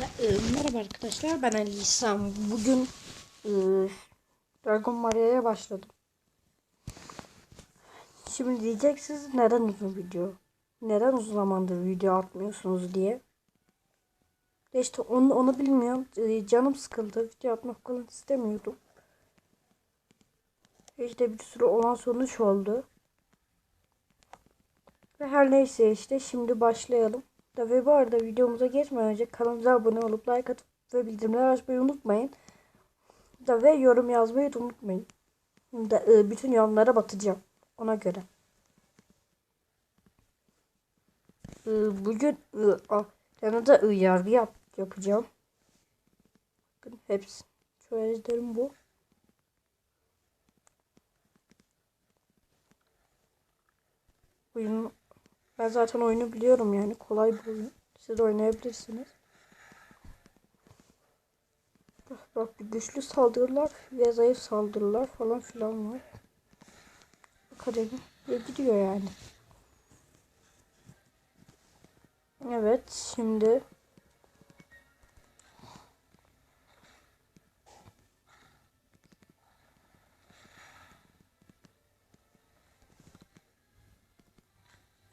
Ee, Merhaba arkadaşlar ben Ali. Bugün e, Dragon Maria'ya başladım. Şimdi diyeceksiniz neden uzun video? Neden uzun zamandır video atmıyorsunuz diye. De işte onu, onu bilmiyorum. Ee, canım sıkıldı. Video atmak falan istemiyordum. İşte bir sürü olan sonuç oldu. Ve her neyse işte şimdi başlayalım. Da ve bu arada videomuza geçmeden önce kanalımıza abone olup like atıp ve bildirimleri açmayı unutmayın. Da ve yorum yazmayı unutmayın. Da, e, bütün yorumlara bakacağım. Ona göre. E, bugün e, a, yanında e, yargı yap, yapacağım. Bakın hepsi. Şöyle izlerim bu. Oyun ben zaten oyunu biliyorum yani kolay bir oyun. Siz de oynayabilirsiniz. Bak, bak bir güçlü saldırılar ve zayıf saldırılar falan filan var. Akademi ve gidiyor yani. Evet şimdi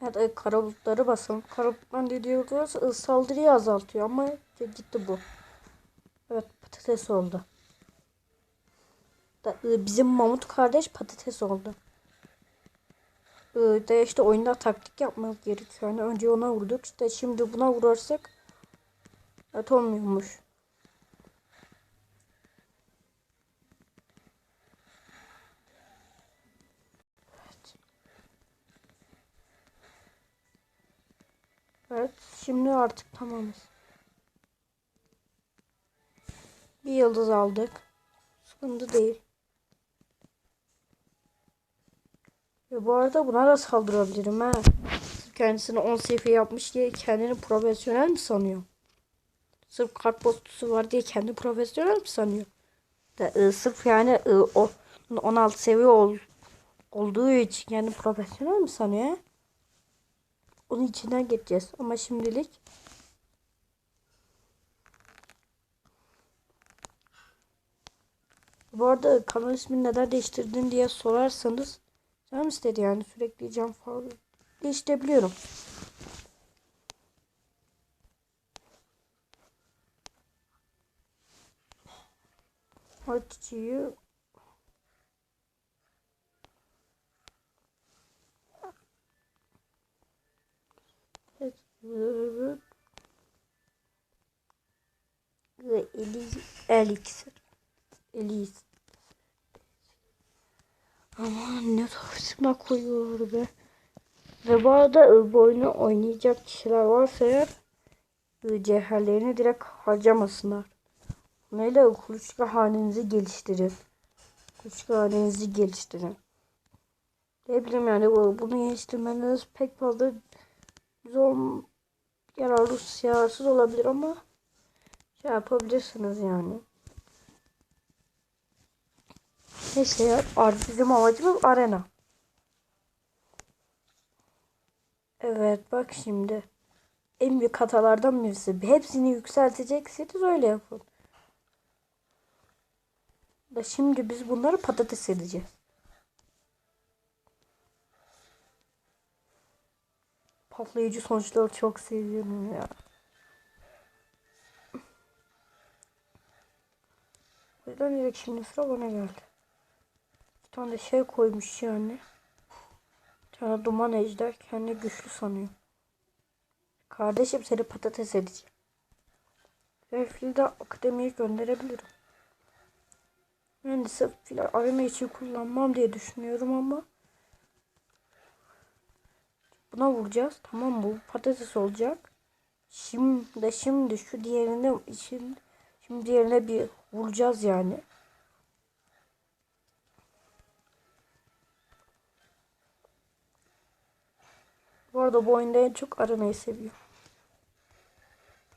Evet kara bulutları basalım. Kara bulutlar ne Saldırıyı azaltıyor ama gitti bu. Evet patates oldu. Iı, bizim Mamut kardeş patates oldu. Iı, Da işte oyunda taktik yapmamız gerekiyor. Yani önce ona vurduk. İşte şimdi buna vurarsak evet olmuyormuş. Evet, şimdi artık tamamız. Bir yıldız aldık. Sıkıntı değil. Ve bu arada buna da saldırabilirim ha. Kendisini 10 seviye yapmış diye kendini profesyonel mi sanıyor? Sırf kart postusu var diye kendi profesyonel mi sanıyor? Da, ı, sırf yani ı, o 16 seviye ol, olduğu için kendi profesyonel mi sanıyor? ha? Onun içinden geçeceğiz. Ama şimdilik Bu arada kanal ismini neden değiştirdin diye sorarsanız canım istedi yani sürekli cam falan değiştirebiliyorum. Açıyı ve eli el iksir. Eli Aman ne tavsiyem koyuyor be. Ve bu arada e, bu oyunu oynayacak kişiler varsa eğer e, cevherlerini direkt harcamasınlar. Neyle kuluçka halinizi geliştirin. Kuluçka halinizi geliştirin. Ne bileyim yani bu- bunu geliştirmeniz pek fazla zor yararlı yararsız olabilir ama şey yapabilirsiniz yani. Neyse ya bizim amacımız arena. Evet bak şimdi. En büyük hatalardan birisi. Hepsini yükseltecekseniz öyle yapın. Da şimdi biz bunları patates edeceğiz. Patlayıcı sonuçları çok seviyorum ya. O yüzden direkt şimdi sıra bana geldi. Bir tane de şey koymuş yani. Bir tane duman ejder kendi güçlü sanıyor. Kardeşim seni patates edeceğim. Ve fili de akademiye gönderebilirim. Yani sırf fili arena için kullanmam diye düşünüyorum ama buna vuracağız. Tamam? Bu patates olacak. Şimdi şimdi şu diğerine için şimdi diğerine bir vuracağız yani. Bu arada bu oyunda en çok aranayı seviyorum.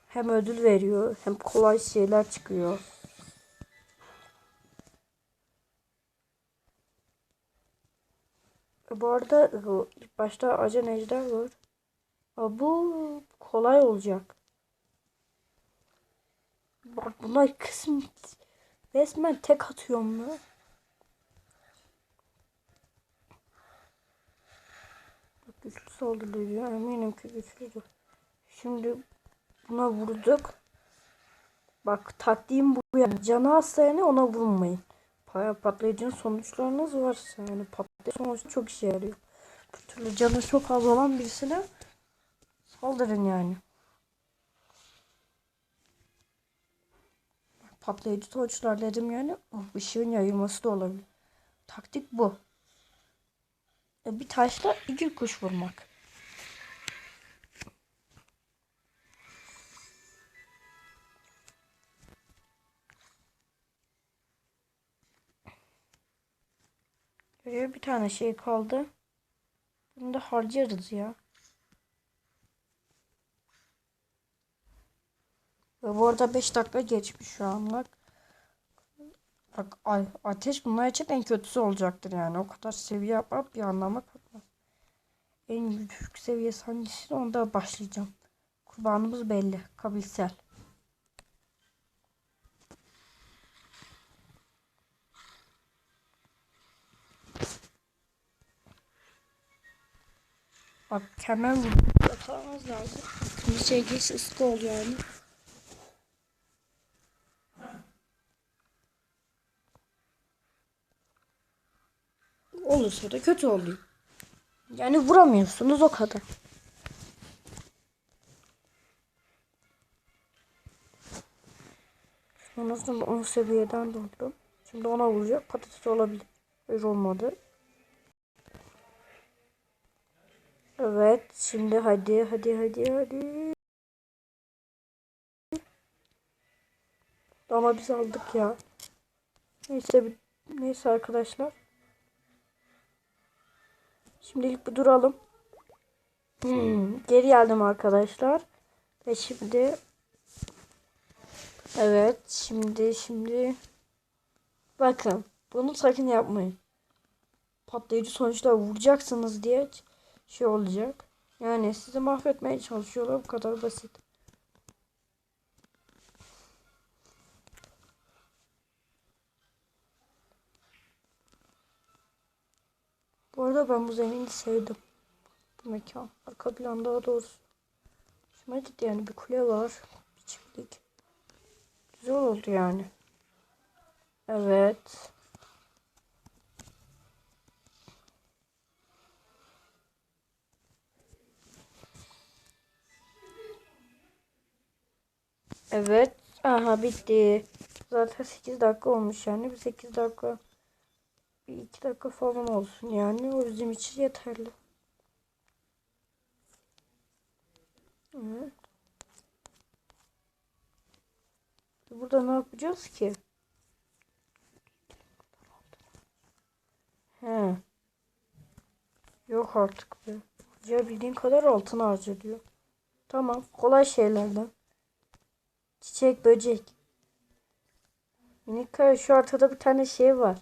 Hem ödül veriyor hem kolay şeyler çıkıyor. Bu arada başta ajan ejder var. Bu kolay olacak. Bak bunlar kısım resmen tek atıyorum ya. Bak güçlü saldırıyor. Eminim ki güçlüdür. Şimdi buna vurduk. Bak taktiğim bu yani. Canı hasta yani ona vurmayın. Pa- Patlayıcının sonuçlarınız varsa yani patlayıcı sonuçta çok işe yarıyor. Bu türlü canı çok az olan birisine saldırın yani. Patlayıcı sonuçlar dedim yani oh, ışığın yayılması da olabilir. Taktik bu. E, Bir taşla iki kuş vurmak. Geriye bir tane şey kaldı. Bunu da harcarız ya. Ve bu arada 5 dakika geçmiş şu anlık. Bak ateş bunlar için en kötüsü olacaktır yani. O kadar seviye yapmak bir anlama katmaz. En düşük seviyesi hangisi onda başlayacağım. Kurbanımız belli. Kabilsel. Bak vurduk. Yakalamamız lazım. Bir şey geç ıskı ol yani. Olursa da kötü oluyor. Yani vuramıyorsunuz o kadar. Sonrasında 10 seviyeden döndüm. Şimdi ona vuracak. Patates olabilir. Öyle olmadı. Evet. Şimdi hadi hadi hadi hadi. Ama biz aldık ya. Neyse neyse arkadaşlar. Şimdilik bir duralım. Hmm, geri geldim arkadaşlar. Ve şimdi Evet şimdi şimdi bakın bunu sakın yapmayın. Patlayıcı sonuçlar vuracaksınız diye şey olacak. Yani sizi mahvetmeye çalışıyorlar bu kadar basit. Bu arada ben bu zemini sevdim. Bu mekan. Arka plan daha doğrusu. Hoşuma gitti yani bir kule var. Bir çiftlik. Güzel oldu yani. Evet. Evet. Aha bitti. Zaten 8 dakika olmuş yani. Bir 8 dakika. Bir 2 dakika falan olsun yani. O bizim için yeterli. Evet. Burada ne yapacağız ki? He. Yok artık be. Ya bildiğin kadar altın harca. Tamam. Kolay şeylerden. Çiçek, böcek. Minika şu ortada bir tane şey var.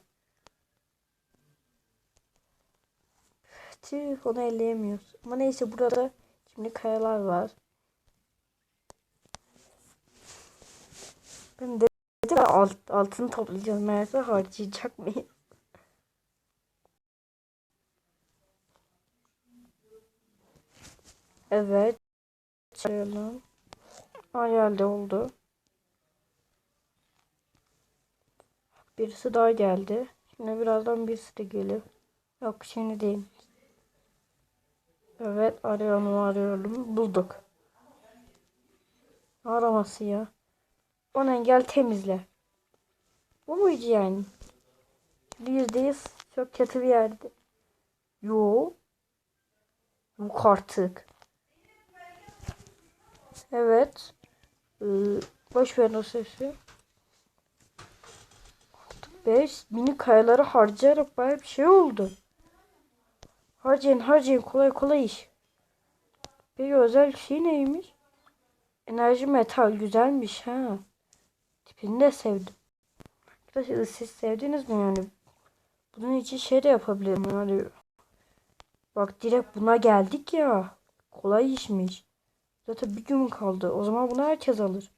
Tüh onu elleyemiyoruz. Ama neyse burada şimdi kayalar var. Ben de dedim alt, altını toplayacağız. Meğerse harcayacak mıyım? Evet. Çayalım. Hayalde oldu. Birisi daha geldi. Şimdi birazdan birisi de gelir. Yok şimdi değil. Evet arıyorum arıyorum. Bulduk. Araması ya. Onu engel temizle. Bu muydu yani? Yüzdeyiz. Çok kötü bir yerde. Yo. Yok artık. Evet. Ee, boş ver o sesi. 5 mini kayaları harcayarak baya bir şey oldu. Harcayın harcayın kolay kolay iş. Peki özel şey neymiş? Enerji metal güzelmiş ha. Tipini de sevdim. Arkadaşlar siz sevdiniz mi yani? Bunun için şey de yapabilirim yani. Bak direkt buna geldik ya. Kolay işmiş. Zaten bir gün kaldı. O zaman bunu herkes alır.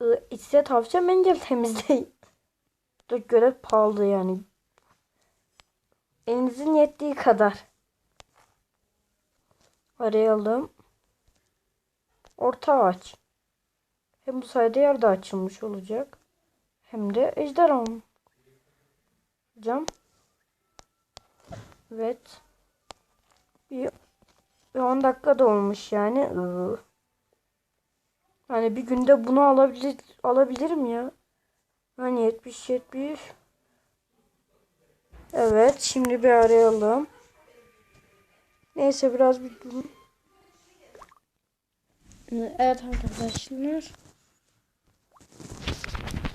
Ee, İçse tavşan ben gel temizleyin. Dur görev pahalı yani. Elinizin yettiği kadar. Arayalım. Orta ağaç. Hem bu sayede yer de açılmış olacak. Hem de ejderham. Hocam. Evet. Bir 10 dakika da olmuş yani. Iı. Yani bir günde bunu alabilir alabilirim ya. Hani 70 70. Evet, şimdi bir arayalım. Neyse biraz bir durun. Evet arkadaşlar.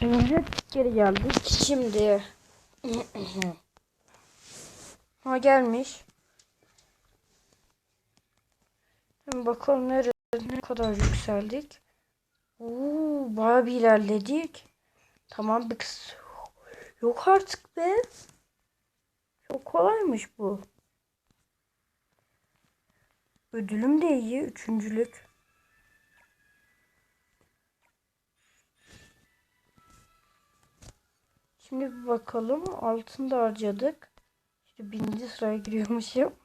Evet geri geldik. Şimdi ha gelmiş. Bakalım nerede ne kadar yükseldik. Oo, bayağı bir ilerledik. Tamam bir kız. Yok artık be. Çok kolaymış bu. Ödülüm de iyi. Üçüncülük. Şimdi bir bakalım. Altını da harcadık. İşte birinci sıraya giriyormuşum.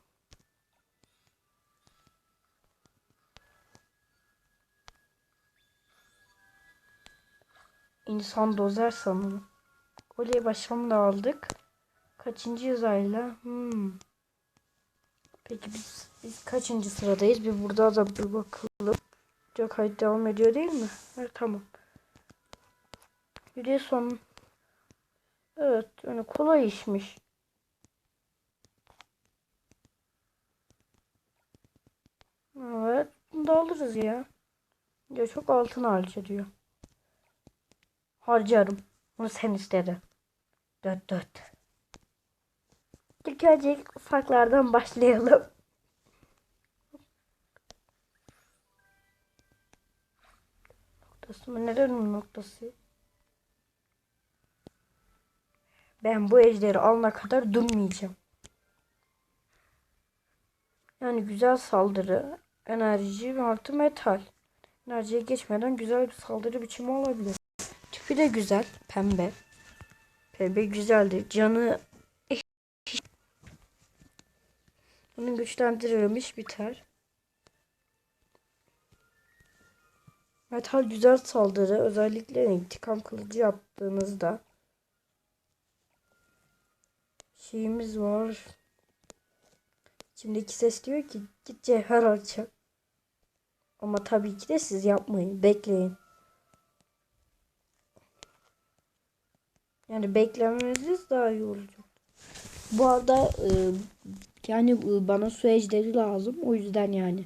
İnsan dozer sanırım. Oley başlamı da aldık. Kaçıncı yüzayla? Hmm. Peki biz, biz kaçıncı sıradayız? Bir burada da bir bakalım. Video kayıt devam ediyor değil mi? Evet tamam. Video son. Evet yani kolay işmiş. Evet bunu da alırız ya. Ya çok altın harca diyor. Harcarım. Bunu sen istedin. Dört dört. İlk önce ufaklardan başlayalım. Noktası mı? Neden noktası? Ben bu ejderi alana kadar durmayacağım. Yani güzel saldırı, enerji ve artı metal. Enerjiye geçmeden güzel bir saldırı biçimi olabilir. Tipi de güzel. Pembe. Pembe güzeldi. Canı bunun güçlendirilmiş biter. Metal güzel saldırı. Özellikle intikam kılıcı yaptığınızda. Şeyimiz var. Şimdi iki ses diyor ki git cevher alacak. Ama tabii ki de siz yapmayın. Bekleyin. Yani beklemeniz daha iyi olacak. Bu arada e, yani e, bana su ejderi lazım. O yüzden yani.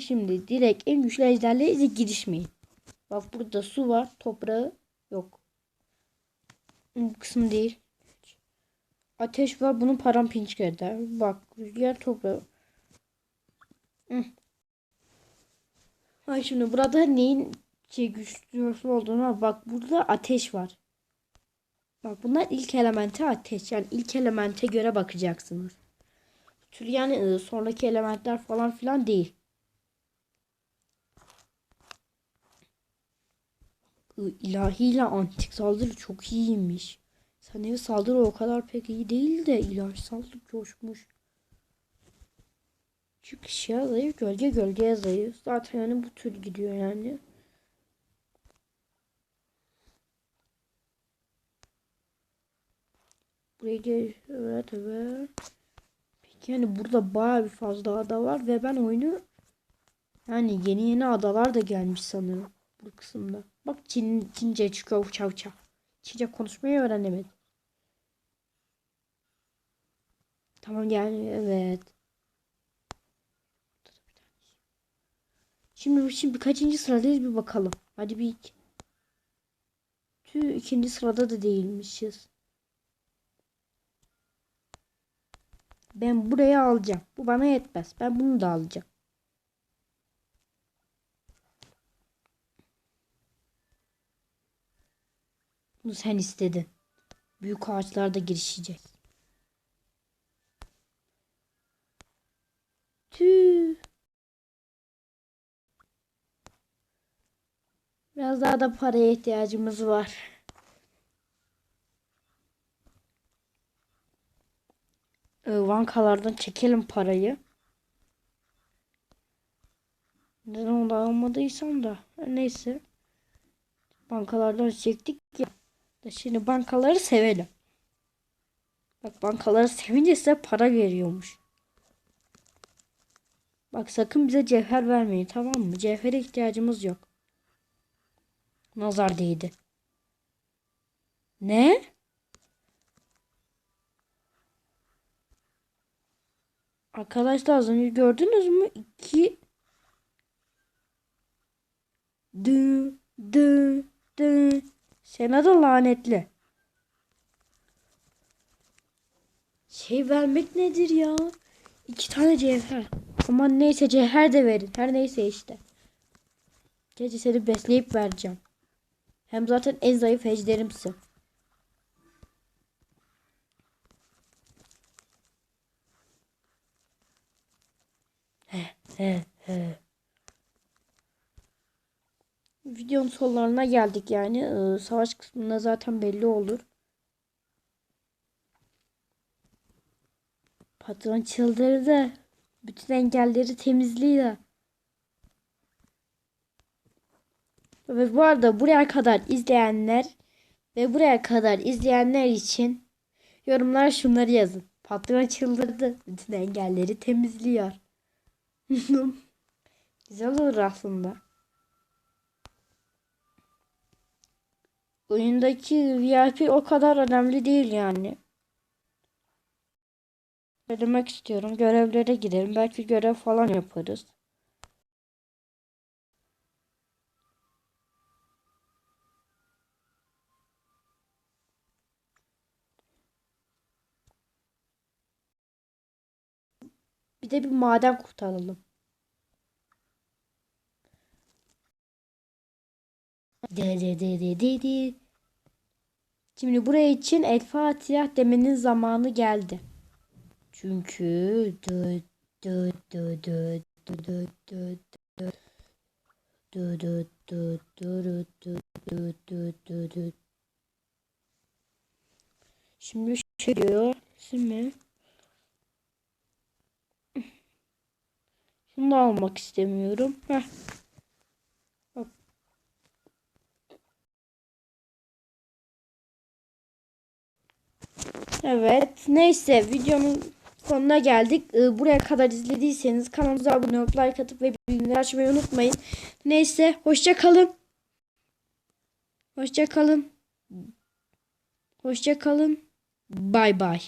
Şimdi direkt en güçlü ejderlere girişmeyin. Bak burada su var. Toprağı yok. Bu kısım değil. Ateş var. Bunun parampinç eder. Bak rüzgar toprağı. Hı. Şimdi burada neyin şey güçlü olduğunu bak burada ateş var. Bak bunlar ilk elementi ateş. Yani ilk elemente göre bakacaksınız. Tür yani ıı, sonraki elementler falan filan değil. İlahiyle antik saldırı çok iyiymiş. Senevi saldırı o kadar pek iyi değil de ilahi saldırı coşmuş. Çünkü ışığa zayıf, gölge gölgeye zayıf. Zaten yani bu tür gidiyor yani. Evet evet. Peki yani burada baya bir fazla ada var ve ben oyunu yani yeni yeni adalar da gelmiş sanırım bu kısımda. Bak Çin, Çince çıkıyor çav çav. Çince konuşmayı öğrenemedim. Tamam yani evet. Şimdi şimdi kaçıncı sıradayız bir bakalım. Hadi bir iki. Tüh ikinci sırada da değilmişiz. Ben buraya alacağım. Bu bana yetmez. Ben bunu da alacağım. Bunu sen istedin. Büyük ağaçlarda girişeceğiz. Tüh. Biraz daha da paraya ihtiyacımız var. Ee, Bankalardan çekelim parayı. Neden onu da almadıysam da. Neyse. Bankalardan çektik ya. Şimdi bankaları sevelim. Bak bankaları sevince size para veriyormuş. Bak sakın bize cevher vermeyin tamam mı? Cevhere ihtiyacımız yok. Nazar değdi. Ne? Arkadaşlar az önce gördünüz mü? İki Dı dı dı. Sena da lanetli. Şey vermek nedir ya? İki tane cevher. Aman neyse cevher de verin. Her neyse işte. Gece seni besleyip vereceğim. Hem zaten en zayıf ejderimsin. He he he. Videonun sonlarına geldik yani. Ee, savaş kısmında zaten belli olur. Patron çıldırdı. Bütün engelleri temizliyor. Ve bu arada buraya kadar izleyenler ve buraya kadar izleyenler için yorumlara şunları yazın. Patron çıldırdı. Bütün engelleri temizliyor. Güzel olur aslında. Oyundaki VIP o kadar önemli değil yani. Ne demek istiyorum? Görevlere gidelim. Belki görev falan yaparız. Bir de bir maden kurtaralım. De de de de de de. Şimdi buraya için El Fatiha demenin zamanı geldi. Çünkü dö dö dö dö dö dö dö dö dö dö dö dö dö dö dö dö Şimdi şey diyor. Şimdi Şunu da almak istemiyorum. Heh. Evet. Neyse videonun sonuna geldik. Ee, buraya kadar izlediyseniz kanalımıza abone olup like atıp ve bildirimleri açmayı unutmayın. Neyse. Hoşça kalın. Hoşça kalın. Hoşça kalın. Bay bay.